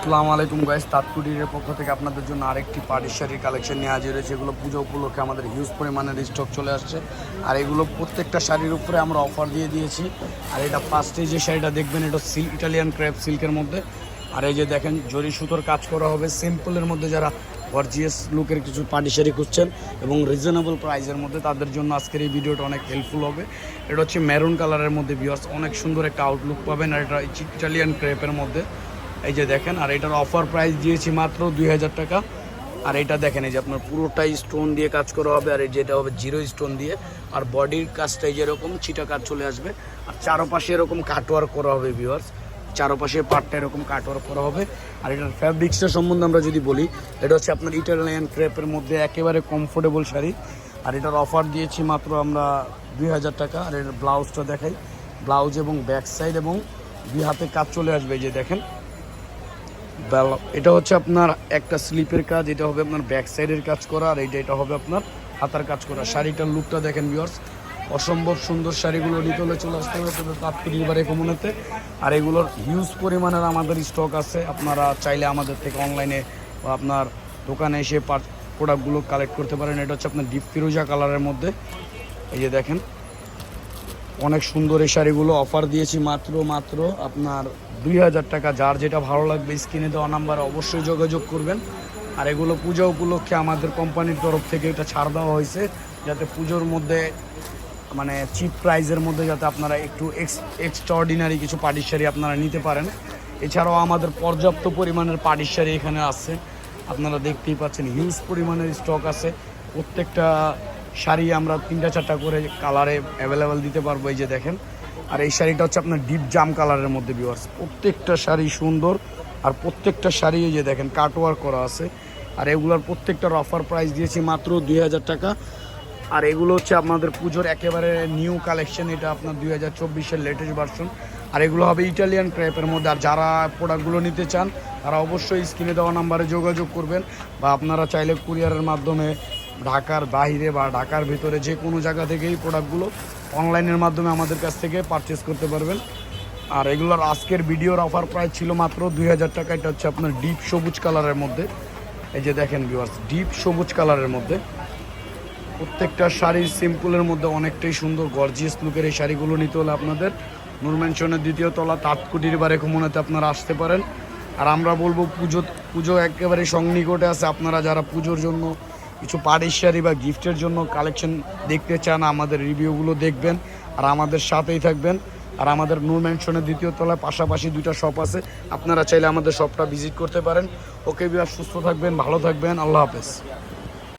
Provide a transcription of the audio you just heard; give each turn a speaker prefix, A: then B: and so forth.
A: আসসালামু আলাইকুম গাইস তাৎকুটির পক্ষ থেকে আপনাদের জন্য আরেকটি পার্টি শাড়ির কালেকশন নিয়ে হাজির হয়েছে। এগুলো পুজো উপলক্ষে আমাদের হিউজ পরিমাণের স্টক চলে আসছে। আর এগুলো প্রত্যেকটা শাড়ির উপরে আমরা অফার দিয়ে দিয়েছি। আর এটা ফার্স্টে যে শাড়িটা দেখবেন, এটা সিল্ক ইটালিয়ান ক্র্যাপ সিল্কের মধ্যে। আর এই যে দেখেন, জরি সুতোর কাজ করা হবে। সিম্পলের মধ্যে যারা গর্জিয়াস লুকের কিছু পার্টি শাড়ি খুঁজছেন এবং রিজনেবল প্রাইসের মধ্যে, তাদের জন্য আজকের এই ভিডিওটা অনেক হেল্পফুল হবে। এটা হচ্ছে মেরুন কালারের মধ্যে বিয়ার্স অনেক সুন্দর একটা আউটলুক পাবেন। আর এটা ইটালিয়ান ক্রেপের মধ্যে। এই যে দেখেন, আর এটার অফার প্রাইস দিয়েছি মাত্র দুই হাজার টাকা। আর এটা দেখেন, এই যে আপনার পুরোটাই স্টোন দিয়ে কাজ করা হবে, আর এই যেটা হবে জিরো স্টোন দিয়ে। আর বডির কাজটাই যেরকম ছিটা কাজ চলে আসবে। আর চারোপাশে এরকম কাটওয়ার্ক করা হবে ভিউয়ার্স চারোপাশে পার্টটা এরকম কাটওয়ার্ক করা হবে। আর এটার ফ্যাব্রিক্সটা সম্বন্ধে আমরা যদি বলি, এটা হচ্ছে আপনার ইটালিয়ান ক্রেপের মধ্যে একেবারে কমফোর্টেবল শাড়ি। আর এটার অফার দিয়েছি মাত্র আমরা দুই হাজার টাকা। আর এটার ব্লাউজটা দেখাই। ব্লাউজ এবং ব্যাক সাইড এবং দুই হাতে কাজ চলে আসবে, এই যে দেখেন। এটা হচ্ছে আপনার একটা স্লিপের কাজ, এটা হবে আপনার ব্যাক সাইডের কাজ করা, আর এইটা, এটা হবে আপনার হাতার কাজ করা। শাড়িটার লুকটা দেখেন ভিউয়ার্স অসম্ভব সুন্দর শাড়িগুলো নিতে চলে আসতে হবে তবে তাৎক্ষণিক বারে কমনেতে। আর এগুলোর হিউজ পরিমাণের আমাদের স্টক আছে, আপনারা চাইলে আমাদের থেকে অনলাইনে বা আপনার দোকানে এসে প্রোডাক্টগুলো কালেক্ট করতে পারেন। এটা হচ্ছে আপনার ডিপ ফিরোজা কালারের মধ্যে। এই যে দেখেন, অনেক সুন্দর এই শাড়িগুলো অফার দিয়েছি মাত্র মাত্র আপনার দুই হাজার টাকা, যার যেটা ভালো লাগবে স্ক্রিনে দেওয়া নাম্বারে অবশ্যই যোগাযোগ করবেন। আর এগুলো পূজা উপলক্ষে আমাদের কোম্পানির তরফ থেকে এটা ছাড় দেওয়া হয়েছে, যাতে পুজোর মধ্যে মানে চিপ প্রাইজের মধ্যে যাতে আপনারা একটু এক্স এক্সট্রাঅর্ডিনারি কিছু পাটির শাড়ি আপনারা নিতে পারেন। এছাড়াও আমাদের পর্যাপ্ত পরিমাণের পাটির শাড়ি এখানে আছে। আপনারা দেখতেই পাচ্ছেন হিউজ পরিমাণের স্টক আছে। প্রত্যেকটা শাড়ি আমরা তিনটা চারটা করে কালারে অ্যাভেলেবেল দিতে পারব, এই যে দেখেন। আর এই শাড়িটা হচ্ছে আপনার ডিপ জাম কালারের মধ্যে বিওয়ার্স প্রত্যেকটা শাড়ি সুন্দর, আর প্রত্যেকটা শাড়ি যে দেখেন কাটওয়ার করা আছে। আর এগুলোর প্রত্যেকটার অফার প্রাইস দিয়েছি মাত্র দুই হাজার টাকা। আর এগুলো হচ্ছে আপনাদের পুজোর একেবারে নিউ কালেকশন এটা আপনার দুই হাজার চব্বিশের লেটেস্ট ভার্সন আর এগুলো হবে ইটালিয়ান ক্র্যাপের মধ্যে। আর যারা প্রোডাক্টগুলো নিতে চান, তারা অবশ্যই স্ক্রিনে দেওয়া নাম্বারে যোগাযোগ করবেন, বা আপনারা চাইলে কুরিয়ারের মাধ্যমে ঢাকার বাইরে বা ঢাকার ভিতরে যে কোনো জায়গা থেকেই প্রোডাক্টগুলো অনলাইনের মাধ্যমে আমাদের কাছ থেকে পারচেস করতে পারবেন। আর এগুলোর আজকের ভিডিওর অফার প্রাইস ছিল মাত্র দুই হাজার টাকা। এটা হচ্ছে আপনার ডিপ সবুজ কালারের মধ্যে। এই যে দেখেন ভিউয়ার্স ডিপ সবুজ কালারের মধ্যে। প্রত্যেকটা শাড়ি সিম্পলের মধ্যে অনেকটাই সুন্দর গর্জিয়াস লুকের এই শাড়িগুলো নিতে হলে আপনাদের। নূর ম্যানশনের দ্বিতীয় তলা তাঁতকুটির বারে কমনাতে আপনারা আসতে পারেন। আর আমরা বলব পুজো পুজো একেবারে সন্নিকটে আছে। আপনারা যারা পুজোর জন্য কিছু পারিশারি বা গিফটের জন্য কালেকশন দেখতে চান, আমাদের রিভিউগুলো দেখবেন, আর আমাদের সাথেই থাকবেন। আর আমাদের নূর ম্যানশনের দ্বিতীয় তলায় পাশাপাশি দুইটা শপ আছে, আপনারা চাইলে আমাদের শপটা ভিজিট করতে পারেন। ওকে বিভাগ সুস্থ থাকবেন, ভালো থাকবেন, আল্লাহ হাফেজ।